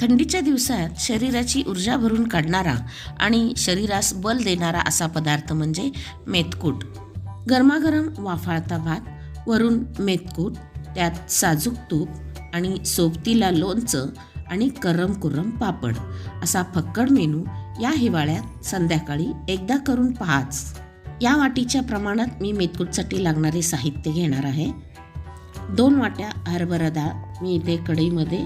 थंडीच्या दिवसात शरीराची ऊर्जा भरून काढणारा आणि शरीरास बल देणारा असा पदार्थ म्हणजे मेथकूट गरमागरम वाफाळता भात वरून मेथकूट त्यात साजूक तूप आणि सोबतीला लोणचं आणि करम कुरम पापड असा फक्कड मेनू या हिवाळ्यात संध्याकाळी एकदा करून पहाच. या वाटीच्या प्रमाणात मी मेथकूटसाठी लागणारे साहित्य घेणार आहे. दोन वाट्या हरभरा डाळ मी इथे कढईमध्ये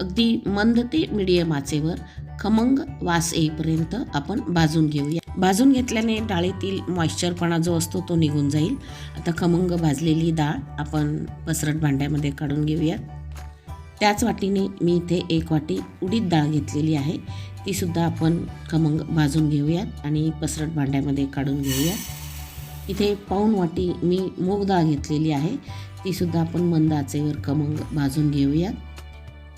अगदी मंद ते मिडियम आचेवर खमंग वास येईपर्यंत आपण भाजून घेऊया. भाजून घेतल्याने डाळीतील मॉइश्चरपणा जो असतो तो निघून जाईल. आता खमंग भाजलेली डाळ आपण पसरट भांड्यामध्ये काढून घेऊया. त्याच वाटीने मी इथे एक वाटी उडीद डाळ घेतलेली आहे. तीसुद्धा आपण खमंग भाजून घेऊयात आणि पसरट भांड्यामध्ये काढून घेऊया. इथे पाऊण वाटी मी मूग डाळ घेतलेली आहे. तीसुद्धा आपण मंद आचेवर खमंग भाजून घेऊयात.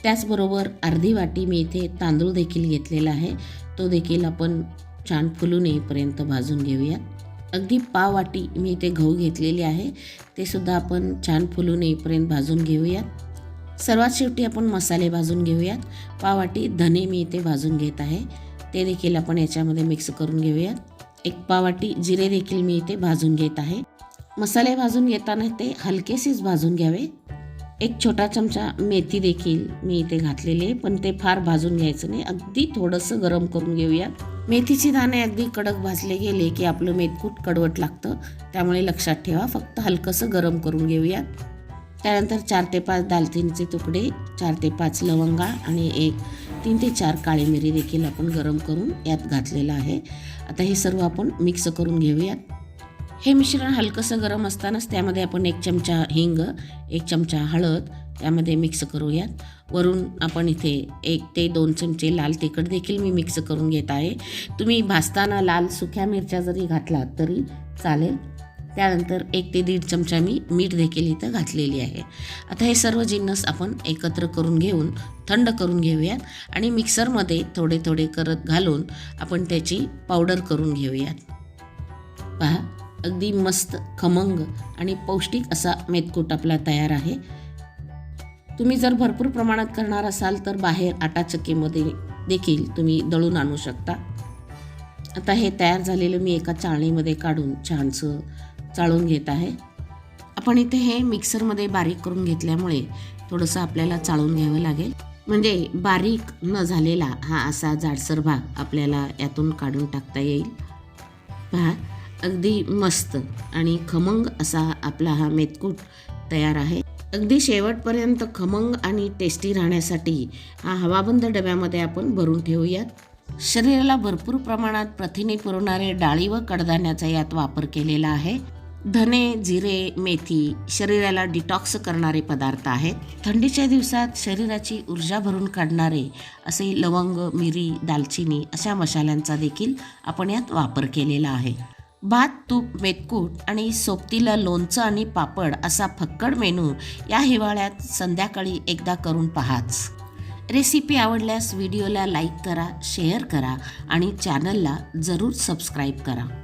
त्याचबरोबर अर्धी वाटी मी इथे तांदूळ देखील घेतलेला आहे. तो देखील आपण छान फुलून येईपर्यंत भाजून घेऊया. अगदी पाव वाटी मी इथे गहू घेतलेली आहे. ते सुद्धा आपण छान फुलून येईपर्यंत भाजून घेऊयात सर्वात शेवटी आपण मसाले भाजून घेऊयात. पाव वाटी धने मी इथे भाजून घेत आहे. ते देखील आपण याच्यामध्ये मिक्स करून घेऊयात. एक पावाटी जिरे देखील मी इथे भाजून घेत आहे. मसाले भाजून घेताना ते हलकेसेच भाजून घ्यावे. एक छोटा चमचा मेथी देखील मी इथे घातलेली आहे पण ते फार भाजून घ्यायचं नाही. अगदी थोडंसं गरम करून घेऊयात मेथीचे दाणे अगदी कडक भाजले गेले की आपलं मेथकूट कडवट लागतं. त्यामुळे लक्षात ठेवा फक्त हलकंसं गरम करून घेऊयात त्यानंतर चार ते पाच दालचिनीचे तुकडे चार ते पाच लवंगा आणि एक तीन ते चार काळी मिरी देखील आपण गरम करून यात घातलेलं आहे. आता हे सर्व आपण मिक्स करून घेऊयात. हे मिश्रण हलकंसं गरम असतानाच त्यामध्ये आपण एक चमचा हिंग एक चमचा हळद त्यामध्ये मिक्स करूयात. वरून आपण इथे एक ते दोन चमचे लाल तिखट देखील मी मिक्स करून घेत आहे. तुम्ही भाजताना लाल सुक्या मिरच्या जरी घातलात तरी चालेल. त्यानंतर एक ते दीड चमचा मी मीठ देखील इथं घातलेली आहे. आता हे सर्व जिन्नस आपण एकत्र करून घेऊन थंड करून घेऊयात आणि मिक्सरमध्ये थोडे थोडे करत घालून आपण त्याची पावडर करून घेऊयात. पहा. अगदी मस्त खमंग आणि पौष्टिक असा मेतकूट आपला तयार आहे. तुम्ही जर भरपूर प्रमाणात करणार असाल तर बाहेर आटा चक्कीमध्ये देखील तुम्ही दळून आणू शकता. आता हे तयार झालेलं मी एका चाळणीमध्ये काढून छानसं चाळून घेत आहे. आपण इथे हे मिक्सरमध्ये बारीक करून घेतल्यामुळे थोडंसं आपल्याला चाळून घ्यावं लागेल. म्हणजे बारीक न झालेला हा असा जाडसर भाग आपल्याला यातून काढून टाकता येईल. पहा अगदी मस्त आणि खमंग असा आपला हा मेतकूट तयार आहे. अगदी शेवटपर्यंत खमंग आणि टेस्टी राहण्यासाठी हा हवाबंद डब्यामध्ये आपण भरून ठेवूयात. शरीराला भरपूर प्रमाणात प्रथिने पुरवणारे डाळी व कडधान्याचा यात वापर केलेला आहे. धने जिरे मेथी शरीराला डिटॉक्स करणारे पदार्थ आहेत. थंडीच्या दिवसात शरीराची ऊर्जा भरून काढणारे असे लवंग मिरी दालचिनी अशा मसाल्यांचा देखील आपण यात वापर केलेला आहे. भात तूप मेतकूट आणि सोबतीला लोणचं आणि पापड असा फक्कड मेनू या हिवाळ्यात संध्याकाळी एकदा करून पहाच. रेसिपी आवडल्यास व्हिडिओला लाईक करा शेअर करा आणि चॅनलला जरूर सबस्क्राईब करा.